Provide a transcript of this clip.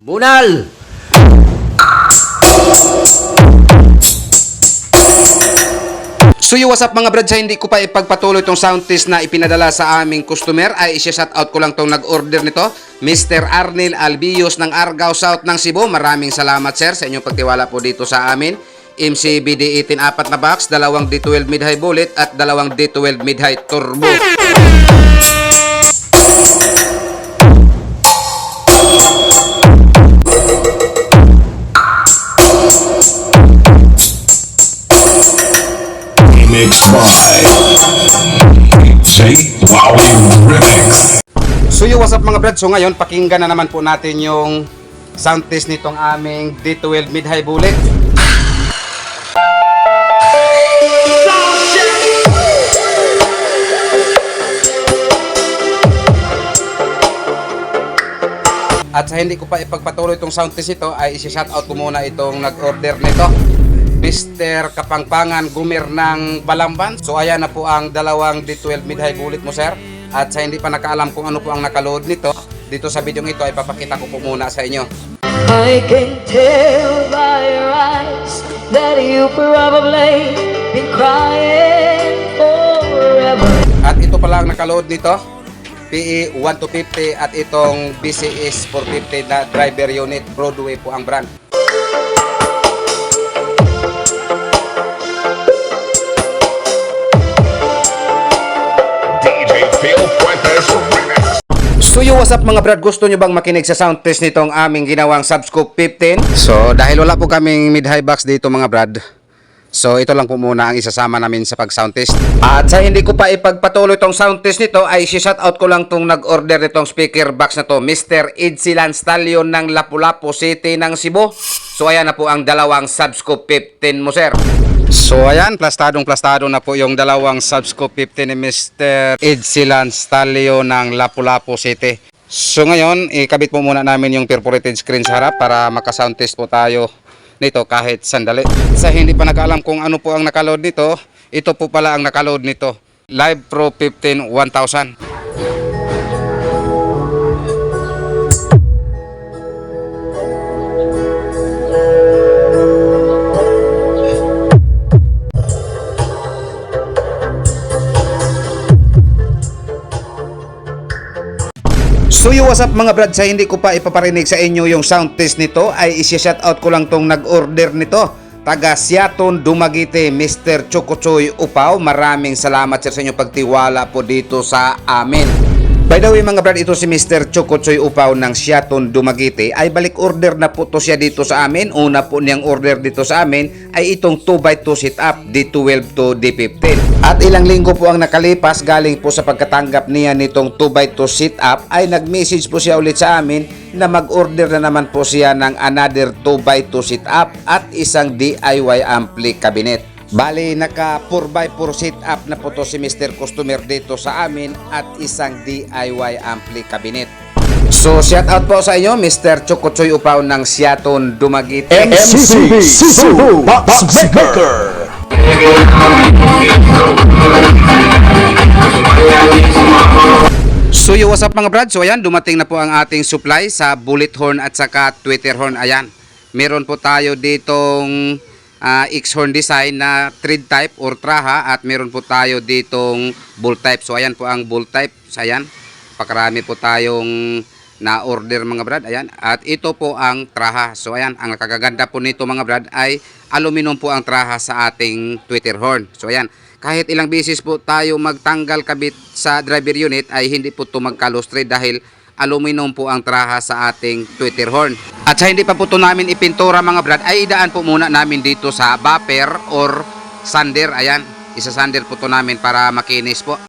Bunal! So yo, what's up mga brad, hindi ko pa ipagpatuloy tong sound test na ipinadala sa aming customer ay isa-shout out ko lang tong nag-order nito, Mr. Arnel Albios ng Argao South ng Cebu. Maraming salamat sir sa inyong pagtiwala po dito sa amin. MCBD 18 apat na box, dalawang D12 mid-high bullet at dalawang D12 mid-high turbo. Mixed by J. Wowie Remix. So yo, what's up mga brad? So ngayon, pakinggan na naman po natin yung sound test nitong aming D12 mid-high bullet. At sa hindi ko pa ipagpatuloy itong sound test ito, ay isi-shoutout ko muna itong nag-order nito. Mr. Kapangpangan Gumer ng Balamban. So ayan na po ang dalawang D12 mid-high bullet mo sir. At sa hindi pa nakaalam kung ano po ang nakaload nito, dito sa video ito ay papakita ko po muna sa inyo. I can tell by your eyes that you probably been crying forever. At ito pala ang nakaload nito. PE 1250 at itong BCS 450 na driver unit Broadway po ang brand. Yo, what's up mga brad? Gusto nyo bang makinig sa sound test nitong aming ginawang Subscope 15? So dahil wala po kaming mid-high box dito mga brad, So ito lang po muna ang isasama namin sa pag-sound test. At sa hindi ko pa ipagpatuloy tong sound test nito ay si-shoutout ko lang tong nag-order nitong speaker box na to, Mr. Idsilan Stallion ng Lapu-Lapu City ng Cebu. So ayan na po ang dalawang Subscope 15 mo sir. So ayan, plastadong plastado na po yung dalawang Subscope 15 ni Mr. Idsilan Stallion ng Lapu-Lapu City. So ngayon, ikabit po muna namin yung perforated screen sa harap para maka-sound test po tayo nito kahit sandali. Sa hindi pa nag-alam kung ano po ang nakaload nito, ito po pala ang nakaload nito. Live Pro 15 1000. So yo, what's up mga brad? Sa hindi ko pa ipaparinig sa inyo yung sound test nito ay isi-shoutout ko lang tong nag-order nito. Taga Siaton, Dumagite, Mr. Chokochoy Upaw. Maraming salamat sir sa inyong pagtiwala po dito sa amin. By the way mga brad, ito si Mr. Chokochoy Upaw ng Siaton, Dumagite ay balik order na po to siya dito sa amin. Una po niyang order dito sa amin ay itong 2x2 sit up D12 to D15. At ilang linggo po ang nakalipas galing po sa pagkatanggap niya nitong 2x2 sit up ay nag-message po siya ulit sa amin na mag-order na naman po siya ng another 2x2 sit up at isang DIY ampli cabinet. Bali, naka 4x4 sit up na po to si Mr. Customer dito sa amin at isang DIY ampli cabinet. So, shout out po sa inyo, Mr. Chokochoy Upaw ng Siaton, Dumagite. MCB Cebu Box Maker. So yo, what's up mga brad? So ayan, dumating na po ang ating supply sa bullet horn at saka Twitter horn. Ayan, meron po tayo ditong ah, X-horn design na thread type or traha at meron po tayo ditong bull type. So ayan po ang bull type. So ayan, pakarami po tayong na-order mga brad. Ayan, at ito po ang traha. So ayan, ang nakagaganda po nito mga brad ay aluminum po ang traha sa ating Twitter horn. So ayan, kahit ilang beses po tayo magtanggal kabit sa driver unit ay hindi po ito magkalustre dahil aluminum po ang traha sa ating Twitter horn. At sa hindi pa po ito namin ipintura mga brad ay idaan po muna namin dito sa bumper or sander. Ayan, isa sander po ito namin para makinis po.